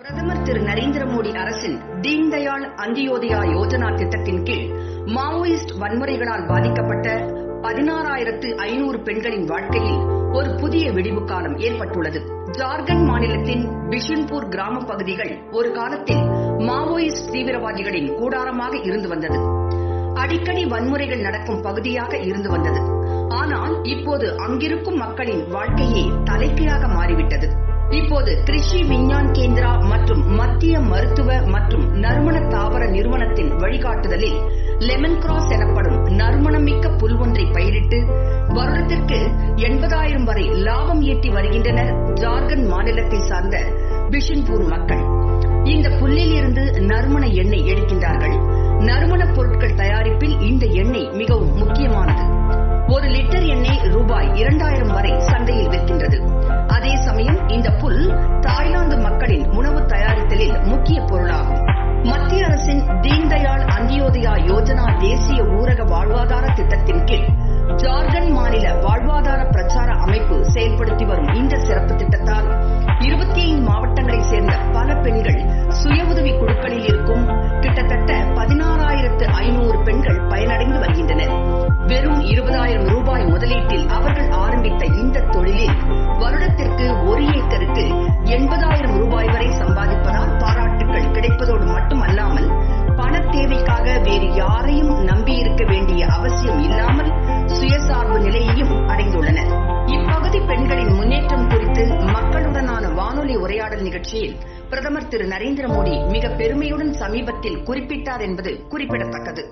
பிரதமர் திரு நரேந்திர மோடி அரசின் தீன்தயாள் அந்தியோதயா யோஜனா திட்டத்தின் கீழ் மாவோயிஸ்ட் வன்முறைகளால் பாதிக்கப்பட்ட பதினாறாயிரத்து ஐநூறு பெண்களின் வாழ்க்கையில் ஒரு புதிய விடிவு காலம் ஏற்பட்டுள்ளது. ஜார்க்கண்ட் மாநிலத்தின் பிஷன்பூர் கிராம பகுதிகள் ஒரு காலத்தில் மாவோயிஸ்ட் தீவிரவாதிகளின் கூடாரமாக இருந்து வந்தது. அடிக்கடி வன்முறைகள் நடக்கும் பகுதியாக இருந்து வந்தது. ஆனால் இப்போது அங்கிருக்கும் மக்களின் வாழ்க்கையே தலைக்கீழாக இப்போது கிருஷி விஞ்ஞான் கேந்திரா மற்றும் மத்திய மருத்துவ மற்றும் நறுமண தாவர நிறுவனத்தின் வழிகாட்டுதலில் லெமன் கிராஸ் எனப்படும் நறுமணமிக்க புல் ஒன்றை பயிரிட்டு வருடத்திற்கு எண்பதாயிரம் வரை லாபம் ஈட்டி வருகின்றனர் ஜார்க்கண்ட் மாநிலத்தை சார்ந்த பிஷன்பூர் மக்கள். இந்த புல்லில் இருந்து நறுமண எண்ணெய் எடுக்கின்றார்கள். நறுமணப் பொருட்கள் தயாரிப்பில் இந்த எண்ணெய் மிகவும் முக்கியமானது. ஒரு லிட்டர் எண்ணெய் ரூபாய் இரண்டாயிரம் வரை தாய்லாந்து மக்களின் உணவு தயாரித்தலில் முக்கிய பொருளாகும். மத்திய அரசின் தீன்தயாள் அந்தியோதயா யோஜனா தேசிய ஊரக வாழ்வாதார திட்டத்தின் கீழ் ஜார்க்கண்ட் மாநில வாழ்வாதார பிரச்சார அமைப்பு செயல்படுத்தி வரும் இந்த சிறப்பு திட்டத்தால் இருபத்தி ஐந்து மாவட்டங்களைச் சேர்ந்த பல பெண்கள் சுய உதவி குழுக்களில் இருக்கும் கிட்டத்தட்ட பதினாறாயிரத்து ஐநூறு பெண்கள் பயனடைந்து வருகின்றனர். வெறும் இருபதாயிரம் ரூபாய் முதலீட்டில் அவர்கள் ஆரம்பித்த இந்த தொழிலில் வேறு யாரையும் நம்பியிருக்க வேண்டிய அவசியம் இல்லாமல் சுயசார்பு நிலையையும் அடைந்துள்ளனர். இப்பகுதி பெண்களின் முன்னேற்றம் குறித்து மக்களுடனான வானொலி உரையாடல் நிகழ்ச்சியில் பிரதமர் திரு நரேந்திர மோடி மிக பெருமையுடன் சமீபத்தில் குறிப்பிட்டார் என்பது குறிப்பிடத்தக்கது.